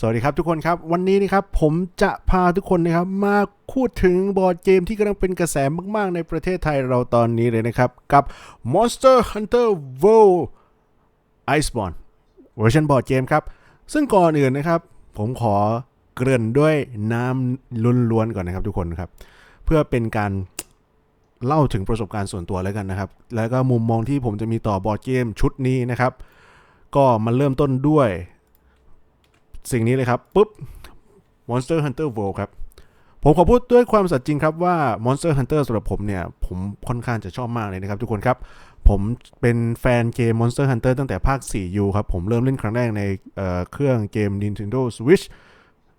สวัสดีครับทุกคนครับ วันนี้นะครับผมจะพาทุกคนนะครับมาพูดถึงบอร์ดเกมที่กำลังเป็นกระแสมากๆ ในประเทศไทยเราตอนนี้เลยนะครับ กับ Monster Hunter World Iceborne เวอร์ชันบอร์ดเกมครับ ซึ่งก่อนอื่นนะครับ ผมขอเกริ่นด้วยน้ำล้วนๆก่อนนะครับทุกคนครับ เพื่อเป็นการเล่าถึงประสบการณ์ส่วนตัวแล้วกันนะครับ แล้วก็มุมมองที่ผมจะมีต่อบอร์ดเกมชุดนี้นะครับ ก็มาเริ่มต้นด้วย สิ่งนี้เลยครับปุ๊บ Monster Hunter World ครับ ผมขอพูดด้วยความสัตย์จริงครับว่า Monster Hunter สำหรับผมเนี่ย ผมค่อนข้างจะชอบมากเลยนะครับทุกคนครับ ผมเป็นแฟนเกม Monster Hunter ตั้งแต่ภาค 4U ครับ ผมเริ่มเล่นครั้งแรกในเเครื่องเกม Nintendo Switch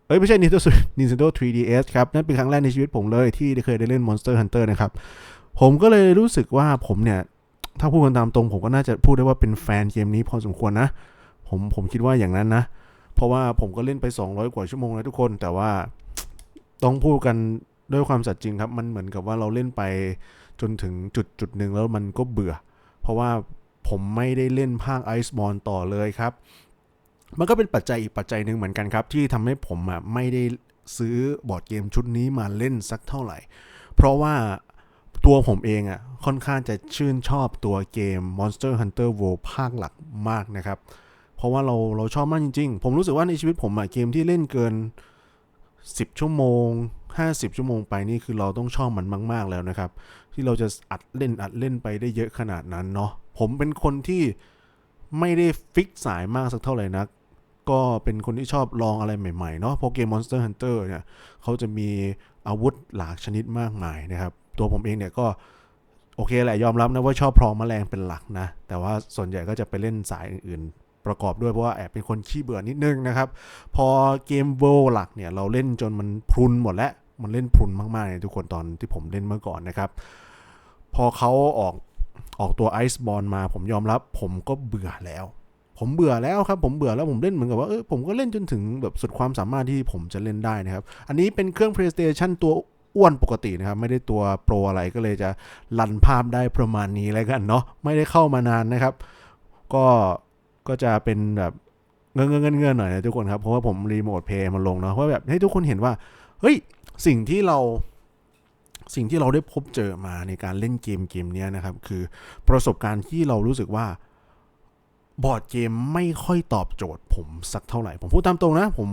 เอ้ยไม่ใช่ Nintendo Switch Nintendo 3DS ครับ นั่นเป็นครั้งแรกในชีวิตผมเลยที่ได้เคยได้เล่น Monster Hunter นะครับ ผมก็เลยรู้สึกว่าผมเนี่ย ถ้าพูดกันตามตรงผมก็น่าจะพูดได้ว่าเป็นแฟนเกมนี้พอสมควรนะ ผมผมคิดว่าอย่างนั้นนะ เพราะว่าผมก็เล่นไป 200 กว่าชั่วโมงแล้วทุกคน แต่ว่าต้องพูดกันด้วยความสัตย์จริงครับ มันเหมือนกับว่าเราเล่นไปจนถึงจุดจุดหนึ่งแล้วมันก็เบื่อ เพราะว่าผมไม่ได้เล่นภาคไอซ์บอลต่อเลยครับ มันก็เป็นปัจจัยอีกปัจจัยหนึ่งเหมือนกันครับ ที่ทำให้ผมอะไม่ได้ซื้อบอร์ดเกมชุดนี้มาเล่นสักเท่าไหร่ เพราะว่าตัวผมเองอะค่อนข้างจะชื่นชอบตัวเกม Monster Hunter World ภาคหลักมากนะครับ เพราะว่าเราเราชอบมากจริง ๆ ผมรู้สึกว่าในชีวิตผมอะเกมที่เล่นเกิน 10 ชั่วโมง 50 ชั่วโมงไปนี่คือเราต้องชอบมันมาก ๆ แล้วนะครับ ที่เราจะอัดเล่นอัดเล่นไปได้เยอะขนาดนั้นเนาะผมเป็นคนที่ไม่ได้ฟิกสายมากสักเท่าไหร่นัก ก็เป็นคนที่ชอบลองอะไรใหม่ๆเนาะเพราะเกม Monster Hunter เนี่ยเขาจะมีอาวุธหลากชนิดมากมายนะครับ ตัวผมเองเนี่ยก็โอเคแหละยอมรับนะว่าชอบพรองแมลงเป็นหลักนะ แต่ว่าส่วนใหญ่ก็จะไปเล่นสายอื่นๆ ประกอบด้วยเพราะว่าแอบเป็นคนขี้เบื่อนิดนึงนะครับ พอเกมเวลหลักเนี่ยเราเล่นจนมันพรุนหมดแล้ว มันเล่นพรุนมากๆเลยทุกคนตอนที่ผมเล่นเมื่อก่อนนะครับ พอเขาออกออกตัวไอซ์บอลมา ผมยอมรับ ผมก็เบื่อแล้ว ผมเบื่อแล้วครับ ผมเบื่อแล้วผมเล่นเหมือนกับว่าเออผมก็เล่นจนถึงแบบสุดความสามารถที่ผมจะเล่นได้นะครับ อันนี้เป็นเครื่อง PlayStation ตัวอ้วนปกตินะครับ ไม่ได้ตัวโปรอะไรก็เลยจะรันภาพได้ประมาณนี้แล้วกันเนาะไม่ได้เข้ามานานนะครับ ก็ ก็จะเป็นแบบเงินเงินเงินเงินหน่อยนะทุกคนครับเพราะว่าผมรีโมทเพย์มาลงเนาะเพราะแบบให้ทุกคนเห็นว่าเฮ้ยสิ่งที่เราสิ่งที่เราได้พบเจอมาในการเล่นเกมเกมเนี้ยนะครับ คือประสบการณ์ที่เรารู้สึกว่าบอร์ดเกมไม่ค่อยตอบโจทย์ ผมสักเท่าไหร่ ผมพูดตามตรงนะ ผม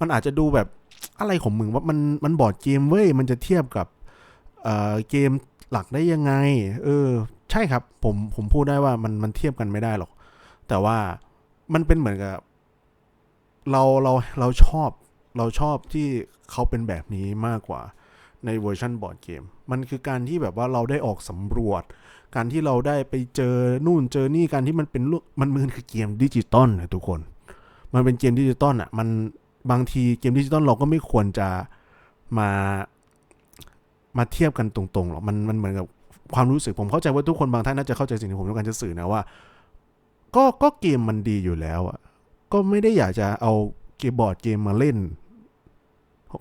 มันอาจจะดูแบบอะไรของมึงว่ามันมันบอร์ดเกมเว้ยมันจะเทียบกับเอ่อเกมหลักได้ยังไง เออ ใช่ครับ ผมผมพูดได้ว่ามันมันเทียบกันไม่ได้หรอก แต่ว่ามันเป็นเหมือนกับ เราเราเราชอบเราชอบที่เขาเป็นแบบนี้มากกว่าในเวอร์ชันบอร์ดเกม มันคือการที่แบบว่าเราได้ออกสำรวจ การที่เราได้ไปเจอนู่นเจอนี่การที่มันเป็นลูกมันมันคือเกมดิจิตอลนะทุกคน มันเป็นเกมดิจิตอลอะ มันบางทีเกมดิจิตอลเราก็ไม่ควรจะมามาเทียบกันตรงๆหรอกมันมันเหมือนกับความรู้สึกผมเข้าใจว่าทุกคนบางท่านน่าจะเข้าใจสิ่งที่ผมต้องการจะสื่อนะว่า ก็ก็เกมมันดีอยู่แล้วอะก็ไม่ได้อยากจะเอาเกมบอร์ดเกมมาเล่น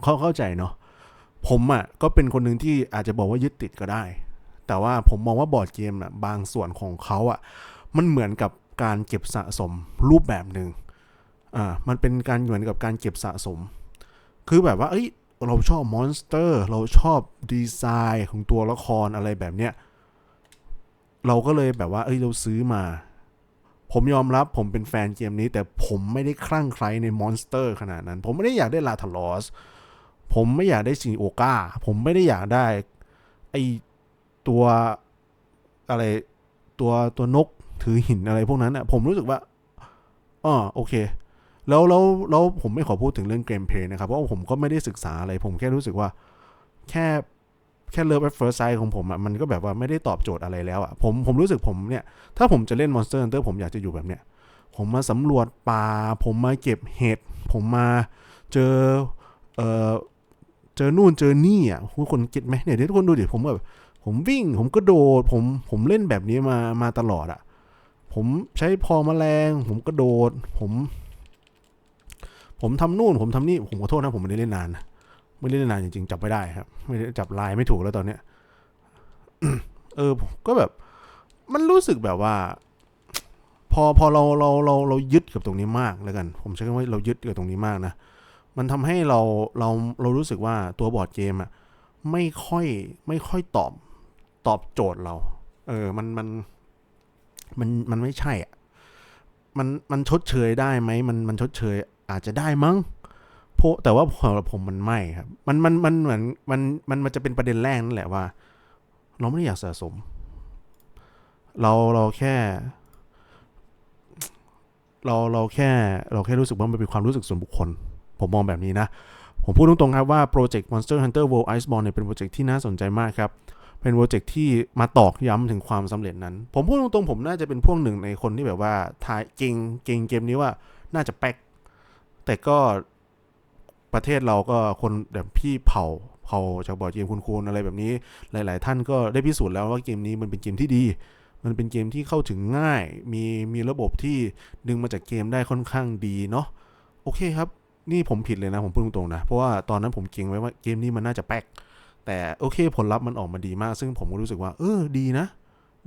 เขาเข้าใจเนาะผมอะก็เป็นคนหนึ่งที่อาจจะบอกว่ายึดติดก็ได้ แต่ว่าผมมองว่าบอร์ดเกมอะบางส่วนของเขาอะ มันเหมือนกับการเก็บสะสมรูปแบบหนึ่งอ่ามันเป็นการเหมือนกับการเก็บสะสม คือแบบว่าเอ้ยเราชอบมอนสเตอร์ เราชอบดีไซน์ของตัวละครอะไรแบบเนี้ยเราก็เลยแบบว่าเอ้ยเราซื้อมา ผมยอมรับผมเป็นแฟนเกมนี้ แต่ผมไม่ได้คลั่งไคล้ในมอนสเตอร์ขนาดนั้น ผมไม่ได้อยากได้ลาทาลอส ผมไม่อยากได้ซิโอกาผมไม่ได้อยากได้ไอตัวอะไรตัวตัวนกถือหินอะไรพวกนั้นอะผมรู้สึกว่าอ๋อโอเค แล้วแล้วแล้วผมไม่ขอพูดถึงเรื่องเกมเพลย์นะครับ เพราะว่าผมก็ไม่ได้ศึกษาอะไร ผมแค่รู้สึกว่า แค่ แค่เลิฟแอฟเฟิร์สไซของผมอะมันก็แบบว่าไม่ได้ตอบโจทย์อะไรแล้วอะผมผมรู้สึกผมเนี่ย ถ้าผมจะเล่น Monster Hunter ผมอยากจะอยู่แบบเนี้ยผมมาสำรวจป่า ผมมาเก็บเห็ดผมมาเจอเอ่อเจอนู่นเจอนี่อะทุกคนเก็ตไหมเนี่ยเดี๋ยวทุกคนดูดิผมแบบผมวิ่ง ผมก็โดด ผมผมเล่นแบบนี้มามาตลอดอะ ผมใช้พอมแมลง ผมก็โดด ผม ผมทำนู่น ผมทำนี่ ผมขอโทษนะผมไม่ได้เล่นนานนะ ไม่ได้เล่นนานจริงๆจับไม่ได้ครับ ไม่ได้จับลายไม่ถูกแล้วตอนเนี้ยเออผมก็แบบ มันรู้สึกแบบว่า พอพอเราเราเราเรายึดกับตรงนี้มากแล้วกัน ผมใช้คำว่าเรายึดกับตรงนี้มากนะมันทำให้เราเราเรารู้สึกว่าตัวบอร์ดเกมอะไม่ค่อยไม่ค่อยตอบตอบโจทย์เรา เออมันมันมันมันไม่ใช่อะมันมันชดเชยได้ไหมมันมันชดเชยอาจจะได้มั้ง พแต่ว่าสำหรับผมมันไม่ครับ มันมันมันเหมือนมันมันมันจะเป็นประเด็นแรกนั่นแหละว่า เราไม่ได้อยากสะสม เราเราแค่ เราเราแค่เราแค่รู้สึกว่ามันเป็นความรู้สึกส่วนบุคคล ผมมองแบบนี้นะ ผมพูดตรงๆครับว่าโปรเจกต์ Monster Hunter World Iceborne เนี่ยเป็นโปรเจกต์ที่น่าสนใจมากครับ เป็นโปรเจกต์ที่มาตอกย้ำถึงความสำเร็จนั้น ผมพูดตรงๆผมน่าจะเป็นพวกหนึ่งในคนที่แบบว่าทายเก่งเก่งเกมนี้ว่าน่าจะแป๊กแต่ก็ ประเทศเราก็คนแบบพี่เผ่าเผ่าจากบอร์ดเกมคุณคูณอะไรแบบนี้ หลาย ๆ ท่านก็ได้พิสูจน์แล้วว่าเกมนี้มันเป็นเกมที่ดี มันเป็นเกมที่เข้าถึงง่าย มีมีระบบที่ดึงมาจากเกมได้ค่อนข้างดีเนาะโอเคครับ นี่ผมผิดเลยนะผมพูดตรงๆนะ เพราะว่าตอนนั้นผมเก่งไว้ว่าเกมนี้มันน่าจะแป๊กแต่โอเคผลลัพธ์มันออกมาดีมาก ซึ่งผมก็รู้สึกว่า เออดีนะ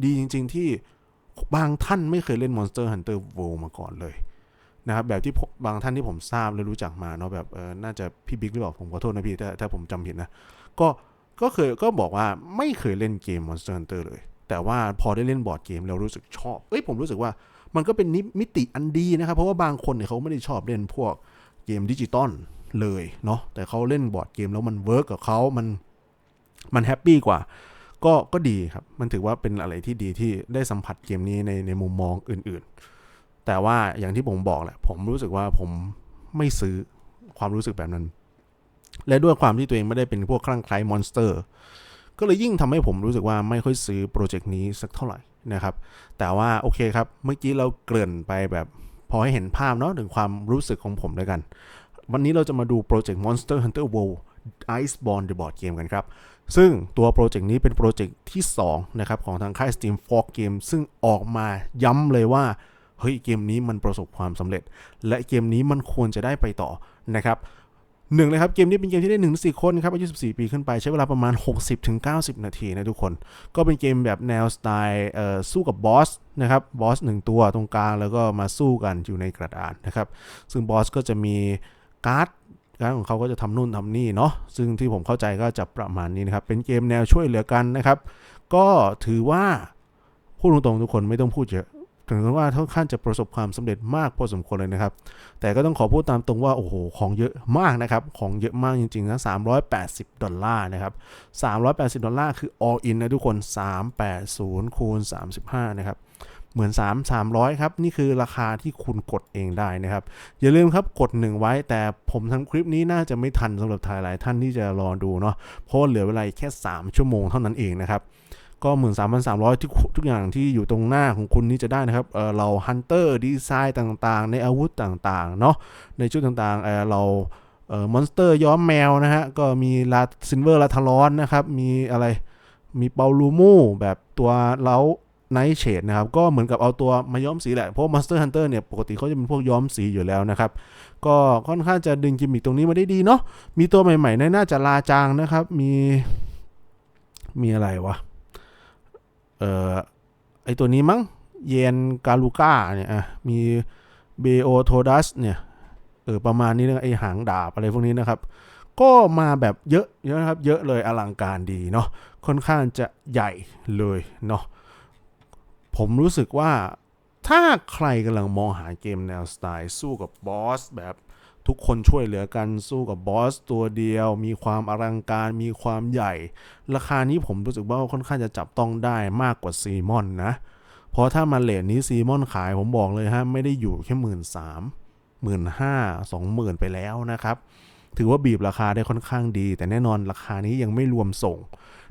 ดีจริง ๆ ที่บางท่านไม่เคยเล่น Monster Hunter World มาก่อนเลย นะครับแบบที่บางท่านที่ผมทราบและรู้จักมาเนาะแบบเออน่าจะพี่บิ๊กหรือเปล่าผมขอโทษนะพี่ถ้าถ้าผมจำผิดนะก็ก็เคยก็บอกว่าไม่เคยเล่นเกม Monster Hunter เลย แต่ว่าพอได้เล่นบอร์ดเกมแล้วรู้สึกชอบเอ้ยผมรู้สึกว่ามันก็เป็นนิมิติอันดีนะครับ เพราะว่าบางคนเนี่ยเขาไม่ได้ชอบเล่นพวกเกมดิจิตอลเลยเนาะแต่เขาเล่นบอร์ดเกมแล้วมันเวิร์กกับเขามันมันแฮปปี้กว่า ก็ก็ดีครับ มันถือว่าเป็นอะไรที่ดีที่ได้สัมผัสเกมนี้ในในมุมมองอื่น ๆ แต่ว่าอย่างที่ผมบอกแหละผมรู้สึกว่าผมไม่ซื้อความรู้สึกแบบนั้น และด้วยความที่ตัวเองไม่ได้เป็นพวกคลั่งไคล้มอนสเตอร์ ก็เลยยิ่งทำให้ผมรู้สึกว่าไม่ค่อยซื้อโปรเจกต์นี้สักเท่าไหร่นะครับ แต่ว่าโอเคครับ เมื่อกี้เราเกริ่นไปแบบพอให้เห็นภาพเนาะถึงความรู้สึกของผมด้วยกัน วันนี้เราจะมาดูโปรเจกต์ Monster Hunter World Iceborne The Board Game กันครับ ซึ่งตัวโปรเจกต์นี้เป็นโปรเจกต์ที่ 2 นะครับ ของทางค่าย Steam Fork Game ซึ่งออกมาย้ำเลยว่า เฮ้ยเกมนี้มันประสบความสำเร็จ และเกมนี้มันควรจะได้ไปต่อนะครับหนึ่งเลยครับเกมนี้เป็นเกมที่ได้1นึ่งสี่คนครับอายุ14 ปีขึ้นไปใช้เวลาประมาณ 60-90 นาทีนะทุกคน ก็เป็นเกมแบบแนวสไตล์สู้กับบอสนะครับบอสหนึ่งตัวตรงกลางแล้วก็มาสู้กันอยู่ในกระดานนะครับซึ่งบอสก็จะมีการ์ดการ์ดของเขาก็จะทำนู่นทำนี่เนาะซึ่งที่ผมเข้าใจก็จะประมาณนี้นะครับ เป็นเกมแนวช่วยเหลือกันนะครับ ก็ถือว่าพูดตรงๆทุกคนไม่ต้องพูดเยอะ ถึงว่าค่อนข้างจะประสบความสำเร็จมากพอสมควรเลยนะครับ แต่ก็ต้องขอพูดตามตรงว่าโอ้โหของเยอะมากนะครับ ของเยอะมากจริงๆนะ380 ดอลลาร์นะครับ 380 ดอลลาร์คือ all in นะทุกคน 380คูณ35 นะครับเหมือน 3 300 ครับ นี่คือราคาที่คุณกดเองได้นะครับ อย่าลืมครับกด 1 ไว้ แต่ผมทำคลิปนี้น่าจะไม่ทันสำหรับทายหลายท่านที่จะรอดูเนาะเพราะเหลือเวลาแค่ 3 ชั่วโมงเท่านั้นเองนะครับ ก็หมื่นสามพันสามร้อยทุกทุกอย่างที่อยู่ตรงหน้าของคุณนี่จะได้นะครับเออเราฮันเตอร์ดีไซน์ต่างๆ ในอาวุธต่างๆเนาะในชุดต่างๆเออเราเออมอนสเตอร์ย้อมแมวนะฮะ ก็มีลาซินเวอร์ลาทารอนนะครับ มีอะไรมีเปาลูมูแบบตัวเล้าไนท์เชดนะครับ ก็เหมือนกับเอาตัวมาย้อมสีแหละ เพราะมอนสเตอร์ฮันเตอร์เนี่ย ปกติเขาจะเป็นพวกย้อมสีอยู่แล้วนะครับ ก็ค่อนข้างจะดึงกิมมิคตรงนี้มาได้ดีเนาะมีตัวใหม่ๆในน่าจะลาจางนะครับ มีมีอะไรวะ เอ่อไอตัวนี้มั้งเยนกาลูก้าเนี่ยอะมีเบโอโทดัสเนี่ยเออประมาณนี้นะไอหางดาบอะไรพวกนี้นะครับ ก็มาแบบเยอะเยอะนะครับเยอะเลยอลังการดีเนาะค่อนข้างจะใหญ่เลยเนาะผมรู้สึกว่าถ้าใครกำลังมองหาเกมแนวสไตล์สู้กับบอสแบบ ทุกคนช่วยเหลือกันสู้กับบอสตัวเดียว มีความอลังการมีความใหญ่ ราคานี้ผมรู้สึกว่าค่อนข้างจะจับต้องได้มากกว่าซีมอนนะเพราะถ้ามาเลทนี้ซีมอนขายผมบอกเลยฮะไม่ได้อยู่แค่หมื่นสามหมื่นห้าสองหมื่นไปแล้วนะครับ ถือว่าบีบราคาได้ค่อนข้างดี แต่แน่นอนราคานี้ยังไม่รวมส่ง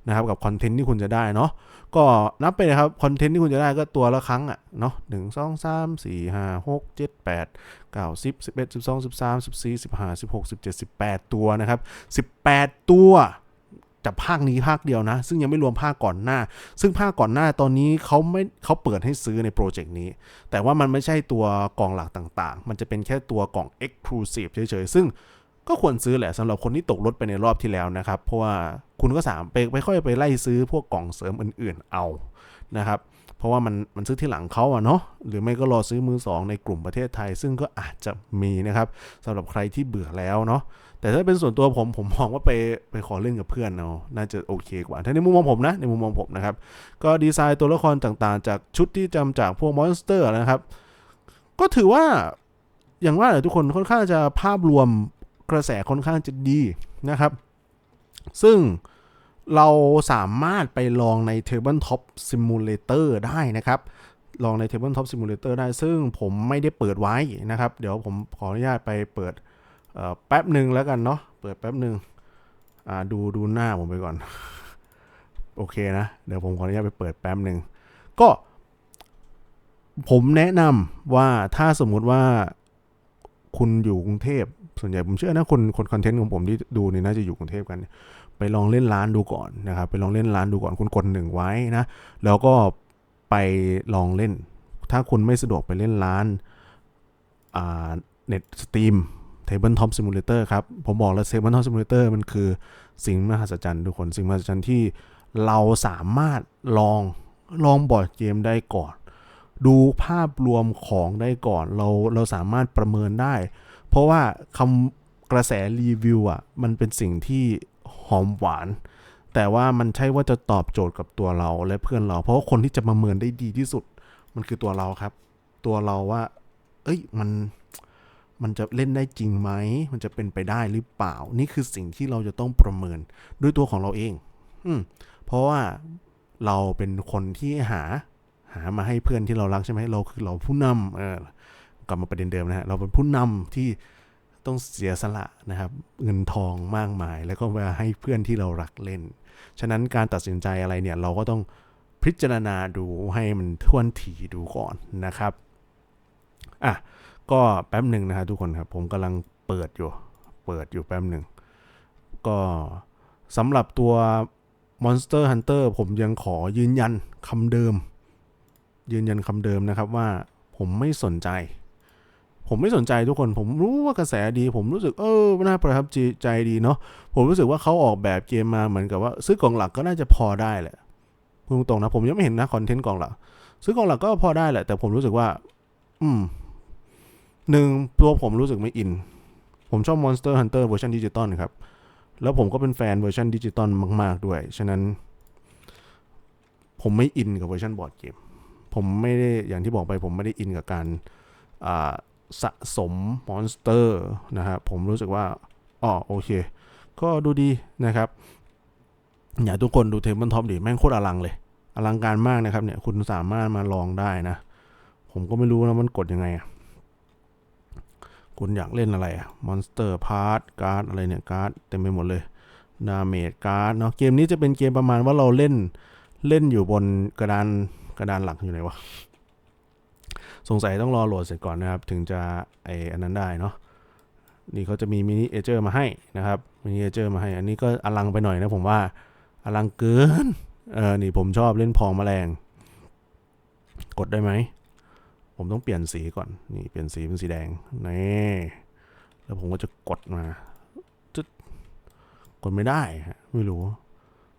นะครับกับคอนเทนต์ที่คุณจะได้เนาะก็นับไปเลยครับคอนเทนต์ที่คุณจะได้ก็ตัวละครั้งอะ่ะเนาะหนึ่งสองสามสี่ห้าหกเจ็ดแปดเก้าสิบสิบเอ็ดสิบสองสิบสามสิบสี่สิบห้าสิบหกสิบเจ็ดสิบแปดตัวนะครับสิบแปดตัวจากภาคนี้ภาคเดียวนะ ซึ่งยังไม่รวมภาคก่อนหน้า ซึ่งภาคก่อนหน้าตอนนี้เขาไม่เขาเปิดให้ซื้อในโปรเจกต์นี้ แต่ว่ามันไม่ใช่ตัวกล่องหลักต่างๆ มันจะเป็นแค่ตัวกล่อง Exclusive เฉยๆ ซึ่ง ก็ควรซื้อแหละสำหรับคนที่ตกรถไปในรอบที่แล้วนะครับ เพราะว่าคุณก็สามไปไปค่อยไปไล่ซื้อพวกกล่องเสริมอื่นๆเอานะครับ เพราะว่ามันมันซื้อที่หลังเขาอะเนาะหรือไม่ก็รอซื้อมือสองในกลุ่มประเทศไทย ซึ่งก็อาจจะมีนะครับสำหรับใครที่เบื่อแล้วเนาะแต่ถ้าเป็นส่วนตัวผมผมมองว่าไปไปขอเล่นกับเพื่อนเอาะน่าจะโอเคกว่า ถ้าในมุมมองผมนะในมุมมองผมนะครับ ก็ดีไซน์ตัวละครต่างๆ จากชุดที่จำจากพวกมอนสเตอร์นะครับ ก็ถือว่าอย่างว่าแหละทุกคนค่อนข้างจะภาพรวม กระแสค่อนข้างจะดีนะครับ ซึ่งเราสามารถไปลองใน Tabletop Simulator ได้นะครับ ลองใน Tabletop Simulator ได้ ซึ่งผมไม่ได้เปิดไว้นะครับ เดี๋ยวผมขออนุญาตไปเปิดแป๊บหนึ่งแล้วกันเนาะ เปิดแป๊บหนึ่งดูดูหน้าผมไปก่อน โอเคนะ เดี๋ยวผมขออนุญาตไปเปิดแป๊บหนึ่ง ก็ผมแนะนำว่าถ้าสมมุติว่าคุณอยู่กรุงเทพ ส่วนใหญ่ผมเชื่อนะคนคนคอนเทนต์ของผมที่ดูนี่น่าจะอยู่กรุงเทพกัน ไปลองเล่นร้านดูก่อนนะครับไปลองเล่นร้านดูก่อนคุณกดหนึ่งไว้นะแล้วก็ไปลองเล่น ถ้าคุณไม่สะดวกไปเล่นร้านอ่าเน็ตสตรีม Tabletop Simulator ครับ ผมบอกแล้ว Tabletop Simulator มันคือสิ่งมหัศจรรย์ทุกคน สิ่งมหัศจรรย์ที่เราสามารถลองลองบอร์ดเกมได้ก่อน ดูภาพรวมของได้ก่อน เราเราสามารถประเมินได้ เพราะว่าคำกระแสรีวิวอะมันเป็นสิ่งที่หอมหวาน แต่ว่ามันใช่ว่าจะตอบโจทย์กับตัวเราและเพื่อนเรา เพราะว่าคนที่จะประเมินได้ดีที่สุด มันคือตัวเราครับ ตัวเราว่า เอ้ยมันมันจะเล่นได้จริงไหม มันจะเป็นไปได้หรือเปล่า นี่คือสิ่งที่เราจะต้องประเมินด้วยตัวของเราเอง อืม เพราะว่าเราเป็นคนที่หา หามาให้เพื่อนที่เรารักใช่ไหมเราคือเราผู้นำเออ กลับมาประเด็นเดิมนะฮะเราเป็นผู้นำที่ต้องเสียสละนะครับ เงินทองมากมาย แล้วก็มาให้เพื่อนที่เรารักเล่น ฉะนั้นการตัดสินใจอะไรเนี่ยเราก็ต้องพิจารณาดูให้มันท่วนทีดูก่อนนะครับอะก็แป๊บหนึ่งนะครับทุกคนครับ ผมกำลังเปิดอยู่ เปิดอยู่แป๊บหนึ่ง ก็สำหรับตัว Monster Hunter ผมยังขอยืนยันคำเดิม ยืนยันคำเดิมนะครับว่าผมไม่สนใจ ผมไม่สนใจทุกคน ผมรู้ว่ากระแสดี ผมรู้สึกเออน่าประทับใจดีเนาะผมรู้สึกว่าเขาออกแบบเกมมาเหมือนกับว่า ซื้อกล่องหลักก็น่าจะพอได้แหละพูดตรงๆนะผมยังไม่เห็นนะคอนเทนต์กล่องหลักซื้อกล่องหลักก็พอได้แหละ แต่ผมรู้สึกว่า อืมหนึ่งตัวผมรู้สึกไม่อิน ผมชอบ Monster Hunter เวอร์ชันดิจิตอลครับ แล้วผมก็เป็นแฟนเวอร์ชันดิจิตอลมาก ๆ ด้วย ฉะนั้น ผมไม่อินกับเวอร์ชันบอร์ดเกม ผมไม่ได้อย่างที่บอกไป ผมไม่ได้อินกับการอ่า สะสมมอนสเตอร์นะครับผมรู้สึกว่าอ๋อโอเค ก็ดูดีนะครับอย่าทุกคนดูเทเบิลท็อปดิแม่งโคตรอลังเลย อลังการมากนะครับเนี่ยคุณสามารถมาลองได้นะ ผมก็ไม่รู้นะมันกดยังไงอะคุณอยากเล่นอะไรอะมอนสเตอร์พาร์ตการ์ดอะไรเนี่ยการ์ดเต็มไปหมดเลยดาเมจการ์ดเนาะเกมนี้จะเป็นเกมประมาณว่าเราเล่นเล่นอยู่บนกระดานกระดานหลักอยู่ไหนวะ สงสัยต้องรอโหลดเสร็จก่อนนะครับ ถึงจะไออันนั้นได้เนาะนี่เขาจะมีมินิเอเจอร์มาให้นะครับมินิเอเจอร์มาให้ อันนี้ก็อลังไปหน่อยนะผมว่าอลังเกินเออนี่ผมชอบเล่นพองแมลง กดได้ไหม ผมต้องเปลี่ยนสีก่อนนี่เปลี่ยนสีเป็นสีแดงนี่แล้วผมก็จะกดมาจึ๊ดกดไม่ได้ฮะไม่รู้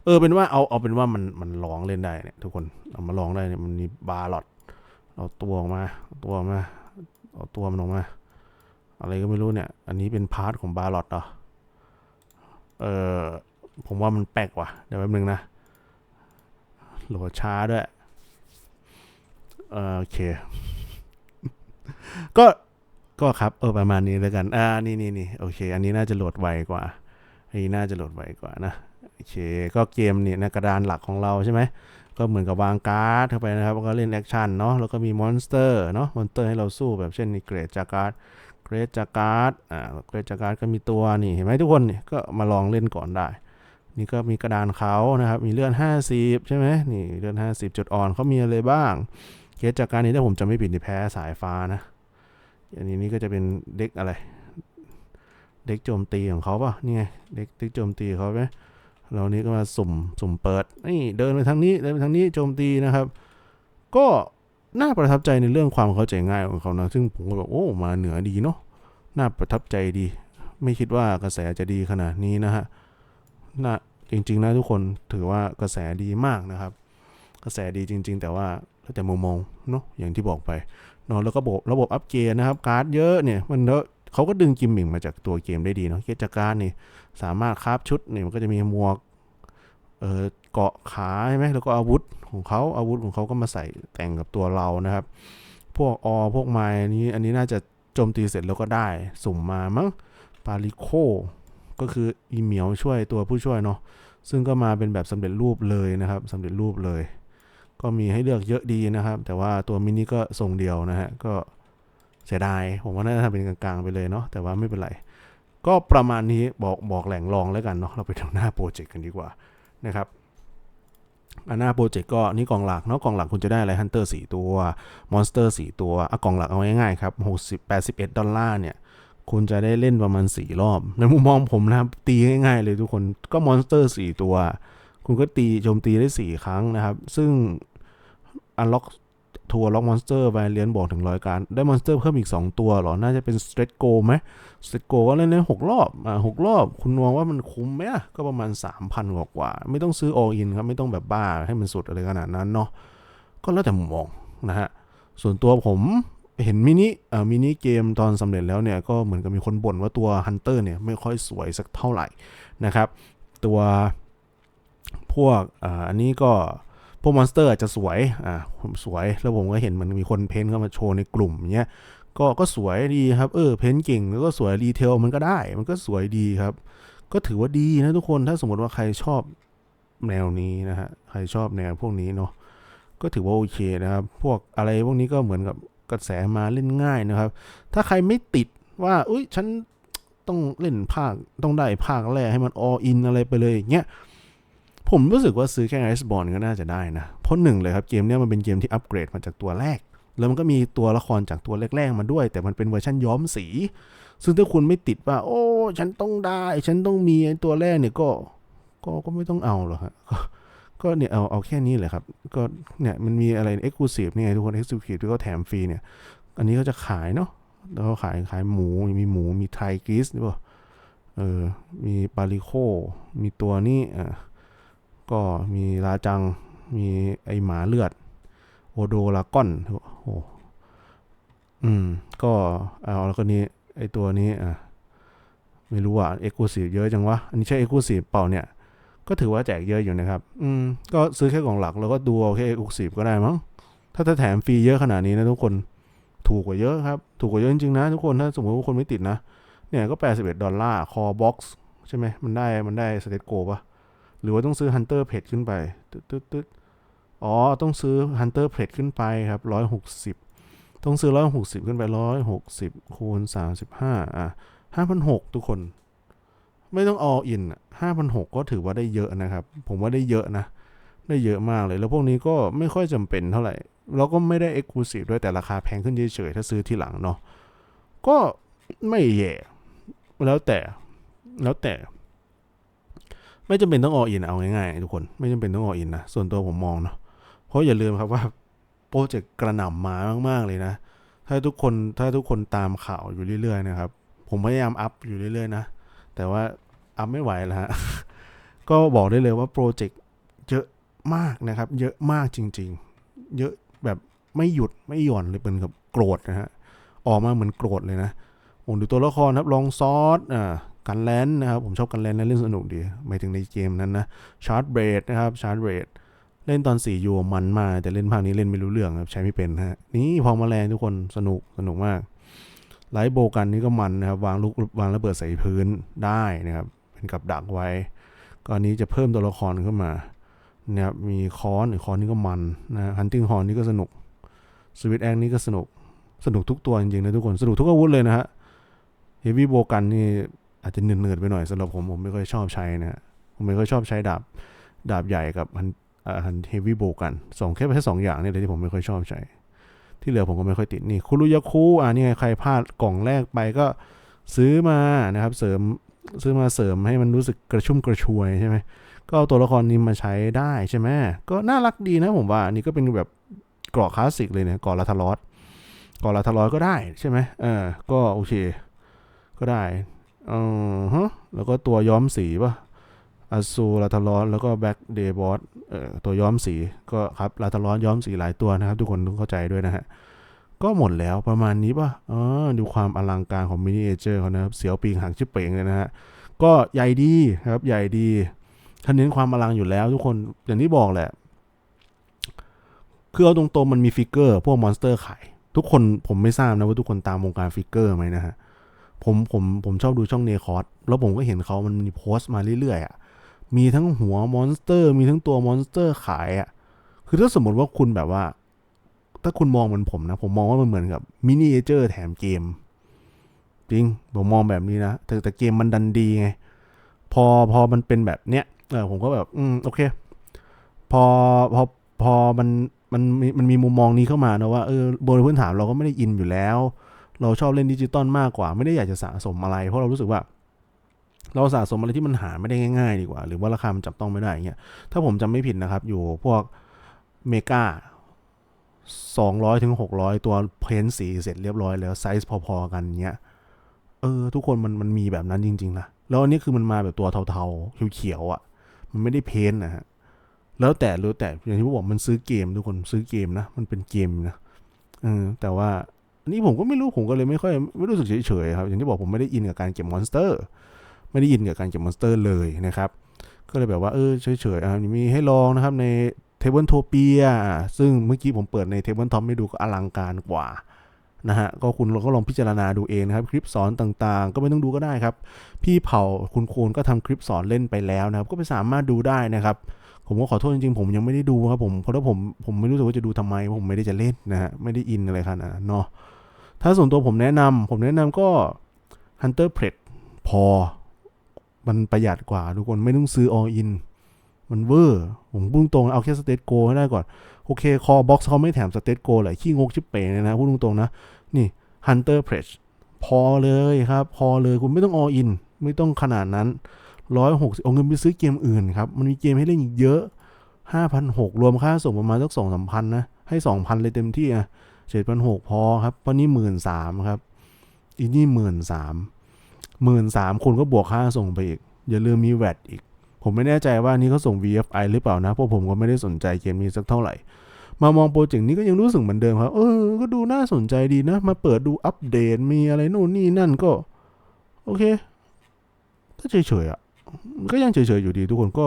เออเป็นว่าเอาเอาเป็นว่ามันมันลองเล่นได้เนี่ยทุกคนเอามาลองได้เนี่ยมันมีบาร์ลอต เอาตัวออกมาเอาตัวออกมาเอาตัวมันออกมา อะไรก็ไม่รู้เนี่ย อันนี้เป็นพาร์ทของบาร์ลอตเหรอเออผมว่ามันแปลกว่ะ เดี๋ยวแป๊บนึงนะโหลดช้าด้วยเออโอเค ก็ก็ครับ เออประมาณนี้แล้วกัน อ่า นี่นี่นี่โอเค อันนี้น่าจะโหลดไวกว่าอันนี้น่าจะโหลดไวกว่านะ โอเค ก็เกมเนี่ยนะกระดานหลักของเราใช่ไหม ก็เหมือนกับวางการ์ดเข้าไปนะครับแล้วก็เล่นแอคชั่นเนาะแล้วก็มีมอนสเตอร์เนาะมอนสเตอร์ให้เราสู้แบบเช่นนี่เกรดจากการ์ดเกรดจากการ์ดอ่าเกรดจากการ์ดก็มีตัวนี่เห็นไหมทุกคนนี่ก็มาลองเล่นก่อนได้ นี่ก็มีกระดานเขานะครับ มีเลื่อน 50 ใช่ไหมนี่เลื่อน 50 จุดอ่อนเขามีอะไรบ้างเกรดจากการนี้ถ้าผมจำไม่ผิดนี่แพ้สายฟ้านะอันนี้นี่ก็จะเป็นเด็กอะไร เด็กโจมตีของเขาป่ะนี่ไงเด็กเด็กโจมตีเขาไหม เรานี้ก็มาสุ่มสุ่มเปิดนี่เดินไปทางนี้เดินไปทางนี้โจมตีนะครับ ก็น่าประทับใจในเรื่องความเข้าใจง่ายของเขานะซึ่งผมก็แบบโอ้มาเหนือดีเนาะน่าประทับใจดี ไม่คิดว่ากระแสจะดีขนาดนี้นะฮะน่าจริง ๆ นะทุกคนถือว่ากระแสดีมากนะครับ กระแสดีจริง ๆ แต่ว่าแล้วแต่มุมมองเนาะอย่างที่บอกไปเนาะแล้วก็ระบบระบบอัปเกรดนะครับ การ์ดเยอะเนี่ยมัน เขาก็ดึงกิมมิคมาจากตัวเกมได้ดีเนาะเกจการนี่สามารถคราฟชุดนี่มันก็จะมีหมวกเออเกาะขาใช่ไหมแล้วก็อาวุธของเขาอาวุธของเขาก็มาใส่แต่งกับตัวเรานะครับ พวกอพวกไม้นี้อันนี้น่าจะโจมตีเสร็จแล้วก็ได้สุ่มมามั้งปาริโคก็คืออีเหมียวช่วยตัวผู้ช่วยเนาะซึ่งก็มาเป็นแบบสำเร็จรูปเลยนะครับสำเร็จรูปเลย ก็มีให้เลือกเยอะดีนะครับ แต่ว่าตัวมินิก็ทรงเดียวนะฮะก็ เสียดายผมว่าน่าจะทำเป็นกลางๆไปเลยเนาะแต่ว่าไม่เป็นไร ก็ประมาณนี้บอกบอกแหล่งรองแล้วกันเนาะเราไปทางหน้าโปรเจกต์กันดีกว่านะครับอันหน้าโปรเจกต์ก็นี่กองหลักเนาะกองหลักคุณจะได้อะไรฮันเตอร์สี่ตัวมอนสเตอร์สี่ตัวอะกองหลักเอาง่ายๆครับหกสิบแปดสิบเอ็ดดอลลาร์เนี่ยคุณจะได้เล่นประมาณ 4 รอบ ในมุมมองผมนะครับ ตีง่ายๆเลยทุกคนก็มอนสเตอร์ 4 ตัว คุณก็ตีโจมตีได้ 4 ครั้งนะครับ ซึ่งอันล็อก ทัวร์ล็อกมอนสเตอร์ไปเรียนบอกถึงร้อยการ ได้มอนสเตอร์เพิ่มอีก 2 ตัวเหรอ น่าจะเป็นสเตรทโกไหมสเตรทโกก็เล่นได้หกรอบอ่าหกรอบ คุณมองว่ามันคุ้มไหมก็ประมาณ 3,000กว่ากว่า ไม่ต้องซื้อ all in ครับ ไม่ต้องแบบบ้าให้มันสุดอะไรขนาดนั้นเนาะก็แล้วแต่มุมมองนะฮะส่วนตัวผมเห็นมินิอ่อมินิเกมตอนสำเร็จแล้วเนี่ย ก็เหมือนกับมีคนบ่นว่าตัวฮันเตอร์เนี่ยไม่ค่อยสวยสักเท่าไหร่นะครับ ตัวพวกอ่าอันนี้ก็ พวกมอนสเตอร์อาจจะสวย อ่าผมสวย แล้วผมก็เห็นมันมีคนเพ้นเข้ามาโชว์ในกลุ่มเนี้ย ก็ ก็สวยดีครับ เออ เพ้นเก่ง แล้วก็สวยรีเทลมันก็ได้ มันก็สวยดีครับ ก็ถือว่าดีนะทุกคน ถ้าสมมติว่าใครชอบแนวนี้นะฮะ ใครชอบแนวพวกนี้เนาะ ก็ถือว่าโอเคนะครับ พวกอะไรพวกนี้ก็เหมือนกับกระแสมาเล่นง่ายนะครับ ถ้าใครไม่ติดว่า อุ้ยฉันต้องเล่นภาค ต้องได้ภาคแรกให้มันออินอะไรไปเลยอย่างเงี้ย ผมรู้สึกว่าซื้อแค่ไอซ์บอลก็น่าจะได้นะ เพราะหนึ่งเลยครับเกมนี้มันเป็นเกมที่อัปเกรดมาจากตัวแรก แล้วมันก็มีตัวละครจากตัวแรกๆมาด้วย แต่มันเป็นเวอร์ชันย้อมสี ซึ่งถ้าคุณไม่ติดว่า โอ้ ฉันต้องได้ ฉันต้องมีตัวแรกเนี่ยก็ ก็ก็ไม่ต้องเอาหรอกฮะก็ก็เนี่ยเอาเอาแค่นี้แหละครับ ก็เนี่ยมันมีอะไรเอ็กซ์คลูซีฟนี่ไงทุกคนเอ็กซ์คลูซีฟที่เขาแถมฟรีเนี่ย อันนี้ก็จะขายเนาะแล้วเขาขายขายหมู มีหมู มีไทยกรีสหรือเปล่า เออ มีปาริโค มีตัวนี้อะ ก็มีลาจัง มีไอหมาเลือด โอโดลากอนโอ้โหอืม ก็เอาแล้วก็นี้ไอตัวนี้อะไม่รู้ว่าเอ็กซ์คลูซีฟเยอะจังวะ อันนี้ใช่เอ็กซ์คลูซีฟเปล่าเนี่ย ก็ถือว่าแจกเยอะอยู่นะครับ อืม ก็ซื้อแค่กล่องหลัก แล้วก็ดูเอาแค่เอ็กซ์คลูซีฟก็ได้มั้ง ถ้าถ้าแถมฟรีเยอะขนาดนี้นะทุกคน ถูกกว่าเยอะครับ ถูกกว่าเยอะจริงๆนะทุกคน ถ้าสมมติว่าคนไม่ติดนะ เนี่ยก็ 81 ดอลลาร์ คอบ็อกซ์ใช่ไหม มันได้ มันได้สเตตโกปะ หรือว่าต้องซื้อฮันเตอร์เพจขึ้นไปตึ๊ดตึ๊ดตึ๊ดอ๋อ ต้องซื้อฮันเตอร์เพจขึ้นไปครับ160ต้องซื้อ160ขึ้นไป160คูณ35อะ5,600ทุกคน ไม่ต้อง all in อะ5,600ก็ถือว่าได้เยอะนะครับ ผมว่าได้เยอะนะ ได้เยอะมากเลย แล้วพวกนี้ก็ไม่ค่อยจำเป็นเท่าไหร่ แล้วก็ไม่ได้ exclusive ด้วยแต่ราคาแพงขึ้นเฉยๆถ้าซื้อที่หลังเนาะก็ไม่แย่ แล้วแต่ แล้วแต่ ไม่จำเป็นต้องอออินเอาง่ายๆทุกคนไม่จำเป็นต้องออินนะส่วนตัวผมมองเนาะเพราะอย่าลืมครับว่าโปรเจกต์กระหน่ำมามาก ๆ เลยนะ ถ้าทุกคนถ้าทุกคนตามข่าวอยู่เรื่อยๆนะครับ ผมพยายามอัพอยู่เรื่อยๆนะ แต่ว่าอัพไม่ไหวแล้วฮะ ก็บอกได้เลยว่าโปรเจกต์เยอะมากนะครับ เยอะมากจริง ๆ เยอะแบบไม่หยุดไม่หย่อนเลยเป็นกับโกรธนะฮะ ออกมาเหมือนโกรธเลยนะผมดูตัวละครครับลองซอสอ่า กันแลนนะครับ ผมชอบกันแลนนะเล่นสนุกดีหมายถึงในเกมนั้นนะชาร์จเบรดนะครับชาร์จเบรดเล่นตอน4ยูมันมากแต่เล่นภาคนี้เล่นไม่รู้เรื่องครับใช้ไม่เป็นฮะนี่พองมาแรงทุกคนสนุกสนุกมากไลท์โบกันนี่ก็มันนะครับวางลูกวางระเบิดใส่พื้นได้นะครับเป็นกับดักไว้ก็อันนี้จะเพิ่มตัวละครขึ้นมานะครับมีคอนหรือคอนนี่ก็มันนะฮันติงฮอนนี่ก็สนุกสวิตแองนี่ก็สนุกสนุกทุกตัวจริงๆนะทุกคนสนุกทุกอาวุธเลยนะฮะเฮฟวี่โบกันนี่ อาจจะเนืดๆไปหน่อยสำหรับผมผมไม่ค่อยชอบใช้นะฮะผมไม่ค่อยชอบใช้ดาบดาบใหญ่กับฮันฮันเฮฟวี่โบกันสองแค่แค่สองอย่างเนี่ยเลยที่ผมไม่ค่อยชอบใช้ ที่เหลือผมก็ไม่ค่อยติดนี่คุรุยาคุอ่านี่ไงใครพลาดกล่องแรกไปก็ซื้อมานะครับ เสริมซื้อมาเสริมให้มันรู้สึกกระชุ่มกระชวยใช่ไหมก็เอาตัวละครนี้มาใช้ได้ใช่ไหมก็น่ารักดีนะผมว่าอันนี่ก็เป็นแบบเกราะคลาสสิกเลยเนี่ยเกราะลาทารอสเกราะลาทารอสก็ได้ใช่ไหมเออก็โอเค ก็ได้ ออฮะแล้วก็ตัวย้อมสีป่ะอาซูลาทารอนแล้วก็แบ็กเดย์บอสเอ่อตัวย้อมสีก็ครับลาทารอนย้อมสีหลายตัวนะครับ ทุกคนต้องเข้าใจด้วยนะฮะก็หมดแล้วประมาณนี้ป่ะอ๋อดูความอลังการของมินิเอเจอร์เขานะครับ เสียวปีงหางชิบเป่งเลยนะฮะก็ใหญ่ดีครับ ใหญ่ดีท่านเน้นความอลังอยู่แล้ว ทุกคนอย่างที่บอกแหละคือเอาตรงๆมันมีฟิกเกอร์ พวกมอนสเตอร์ขายทุกคนผมไม่ทราบนะว่าทุกคนตามวงการฟิกเกอร์ไหมนะฮะ ผมผมผมชอบดูช่องเนคอร์สแล้วผมก็เห็นเขามันมีโพสต์มาเรื่อยๆอะมีทั้งหัวมอนสเตอร์ มีทั้งตัวมอนสเตอร์ขายอะคือถ้าสมมติว่าคุณแบบว่า ถ้าคุณมองเหมือนผมนะ ผมมองว่ามันเหมือนกับมินิเจอร์แถมเกม จริง ผมมองแบบนี้นะ แต่แต่เกมมันดันดีไง พอพอมันเป็นแบบเนี้ยเออผมก็แบบ อืมโอเค พอพอพอมันมันมีมันมีมุมมองนี้เข้ามานะว่าเออบนพื้นฐานเราก็ไม่ได้อินอยู่แล้ว เราชอบเล่นดิจิตอลมากกว่า ไม่ได้อยากจะสะสมอะไร เพราะเรารู้สึกว่า เราสะสมอะไรที่มันหาไม่ได้ง่าย ๆ ดีกว่า หรือว่าราคามันจับต้องไม่ได้อย่างเงี้ยถ้าผมจำไม่ผิดนะครับ อยู่พวกเมกาสองร้อยถึงหกร้อยตัวเพ้นสีเสร็จเรียบร้อยแล้วไซส์พอๆกันเงี้ยเออ ทุกคนมันมันมีแบบนั้นจริงๆนะแล้วอันนี้คือมันมาแบบตัวเทาๆเขียวๆอะ่ะ มันไม่ได้เพ้นนะฮะแล้วแต่รู้วแต่อย่างที่ผมบอกมันซื้อเกมทุกคนซื้อเกมนะ มันเป็นเกมนะเออแต่ว่า นนี้ผมก็ไม่รู้ผมก็เลยไม่ค่อยไม่รู้สึกเฉยๆครับอย่างที่บอกผมไม่ได้อินกับการเก็บมอนสเตอร์ ไม่ได้อินกับการเก็บมอนสเตอร์เลยนะครับก็เลยแบบว่าเออเฉยๆอะมีให้ลองนะครับในเทเบิลโทเปียซึ่งเมื่อกี้ผมเปิดในเทเบิลทอมให้ดูก็อลังการกว่านะฮะก็คุณก็ลองพิจารณาดูเองนะครับ คลิปสอนต่างๆ ก็ไม่ต้องดูก็ได้ครับ พี่เผาคุณโคูณก็ทำคลิปสอนเล่นไปแล้วนะครับ ก็ไปสามารถดูได้นะครับ ผมก็ขอโทษจริงๆ ผมยังไม่ได้ดูครับผมเพราะว่าผมผมไม่รู้สึกว่าจะดูทำไมเพราะผมไม่ได้จะเล่นนะฮะไม่ได้อินอะไรขนาดนั้นเนาะ ถ้าส่วนตัวผมแนะนำผมแนะนำก็ Hunter p r e d พอ มันประหยัดกว่าทุกคนไม่ต้องซื้อ all in มันเวอร์ ผมพุ่งตรงเอาแค่สเตตโกให้ได้ก่อน โอเค คอบ็อกซ์เขาไม่แถมสเตตโกเลยขี้งกชิบเป๋เลยนะ พูดตรงๆนะ นี่ Hunter p r e d พอเลยครับ พอเลยคุณไม่ต้อง all in ไม่ต้องขนาดนั้นร้อยหกสิบเอาเงินไปซื้อเกมอื่นครับ มันมีเกมให้เล่นอีกเยอะห้าพันหกรวมค่าส่งประมาณสักสองสามพันนะ ให้สองพันเลยเต็มที่อะ เจ็ดพันหกพอครับเพราะนี่หมื่นสามครับอีนี่หมื่นสามหมื่นสามคุณก็บวกค่าส่งไปอีก อย่าลืมมีแวดอีก ผมไม่แน่ใจว่านี่เขาส่ง VFI หรือเปล่านะ เพราะผมก็ไม่ได้สนใจเกมนี้สักเท่าไหร่ มามองโปรเจกต์นี้ก็ยังรู้สึกเหมือนเดิมครับ เออ ก็ดูน่าสนใจดีนะ มาเปิดดูอัปเดตมีอะไรนู่นนี่นั่นก็ โอเค ก็เฉยๆอะ ก็ยังเฉยๆอยู่ดีทุกคนก็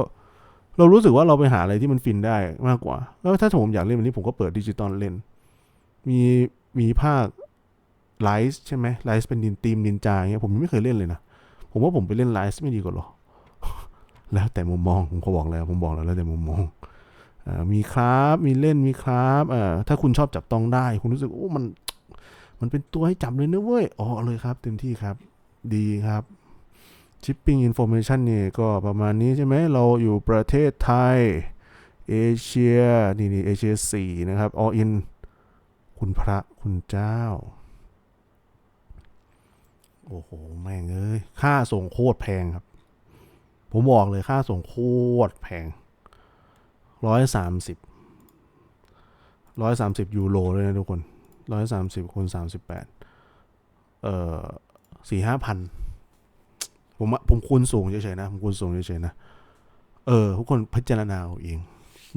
เรารู้สึกว่าเราไปหาอะไรที่มันฟินได้มากกว่า แล้วถ้าผมอยากเล่นวันนี้ผมก็เปิดดิจิตอลเล่น มีมีภาคไลฟ์ใช่ไหมไลฟ์เป็นดินทีมดินจาอย่างเงี้ยผมยังไม่เคยเล่นเลยนะ ผมว่าผมไปเล่นไลฟ์ไม่ดีกว่าหรอ แล้วแต่มุมมอง ผมก็บอกแล้ว ผมบอกแล้วแล้วแต่มุมมองอมีครับมีเล่นมีครับเอ่อถ้าคุณชอบจับต้องได้ คุณรู้สึกโอ้มัน มันเป็นตัวให้จับเลยนะเว้ยอ๋อเลยครับ เต็มที่ครับ ดีครับ Shipping Information เนี่ก็ประมาณนี้ใช่ไหมเราอยู่ประเทศไทย เอเชีย นี่นี่เอเชียสี่นะครับ all in คุณพระคุณเจ้า โอ้โห แม่งเอ้ย ค่าส่งโคตรแพงครับ ผมบอกเลยค่าส่งโคตรแพงร้อยสามสิบร้อยสามสิบยูโรเลยนะทุกคนร้อยสามสิบคูณสามสิบแปดเอ่อสี่ห้าพันผมผมคูณสูงเฉยๆนะ ผมคูณสูงเฉยๆนะ เออทุกคนพิจารณาเอาเอง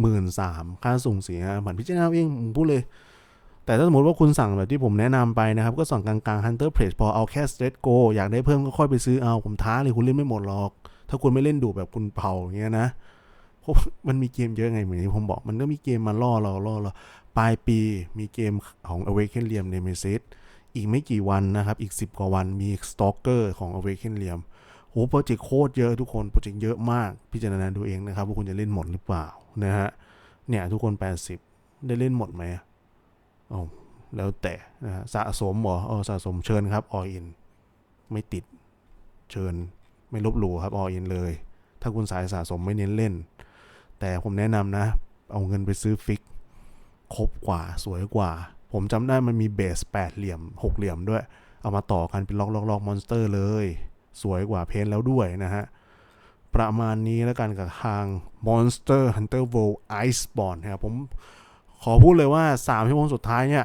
หมื่นสามค่าส่งสียเหมือนพิจารณาเอาเองผมพูดเลย แต่ถ้าสมมติว่าคุณสั่งแบบที่ผมแนะนำไปนะครับ ก็สั่งกลางๆ Hunter p r e พอเอาแค่ Straight Go อยากได้เพิ่มก็ค่อยไปซื้อเอาผมท้าเลยคุณเล่นไม่หมดหรอก ถ้าคุณไม่เล่นดูแบบคุณเผาอย่างเงี้ยนะเพราะมันมีเกมเยอะไงเหมือนที่ผมบอกมันก็มีเกมมาล่อเราล่อเราปลายปีมีเกมของ Awaken Realm Nemesis อีกไม่กี่วันนะครับ อีก 10 กว่าวันมี Stalker ของ Awaken Realm โหโปรเจกต์โคตรเยอะทุกคนโปรเจกต์เยอะมากพิจารณาดูเองนะครับว่าคุณจะเล่นหมดหรือเปล่านะฮะเนี่ยทุกคน 80 ได้เล่นหมดไหม อแล้วแต่นะสะสมหรอเออสะสมเชิญครับ all in ไม่ติดเชิญไม่ลบหลู่ครับ all in เลย ถ้าคุณสายสะสมไม่เน้นเล่น แต่ผมแนะนำนะ เอาเงินไปซื้อฟิกครบกว่าสวยกว่า ผมจำได้มันมีเบสแปดเหลี่ยมหกเหลี่ยมด้วย เอามาต่อกันเป็นล็อกล็อกล็อกมอนสเตอร์เลย สวยกว่าเพนแล้วด้วยนะฮะประมาณนี้แล้วกันกับทาง Monster Hunter World Iceborne นะครับผม ขอพูดเลยว่า3ชั่วโมงสุดท้ายเนี่ย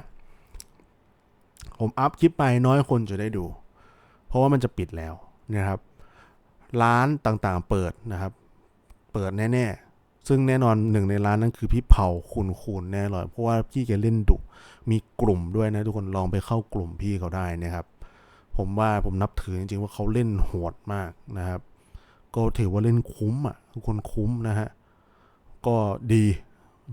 ผมอัพคลิปไปน้อยคนจะได้ดู เพราะว่ามันจะปิดแล้วนะครับ ร้านต่างๆเปิดนะครับ เปิดแน่ ๆ ซึ่งแน่นอนหนึ่งในร้านนั้นคือพี่เผาคุณคูณแน่เลยเพราะว่าพี่แกเล่นดุ มีกลุ่มด้วยนะทุกคนลองไปเข้ากลุ่มพี่เขาได้นะครับ ผมว่าผมนับถือจริงๆว่าเขาเล่นโหดมากนะครับ ก็ถือว่าเล่นคุ้มอะทุกคนคุ้มนะฮะก็ดี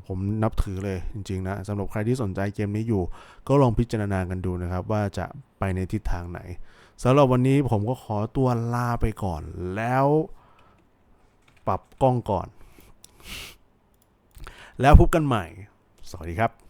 ผมนับถือเลยจริงๆนะสำหรับใครที่สนใจเกมนี้อยู่ ก็ลองพิจารณากันดูนะครับ ว่าจะไปในทิศทางไหนสำหรับวันนี้ผมก็ขอตัวลาไปก่อน แล้วปรับกล้องก่อน แล้วพบกันใหม่ สวัสดีครับ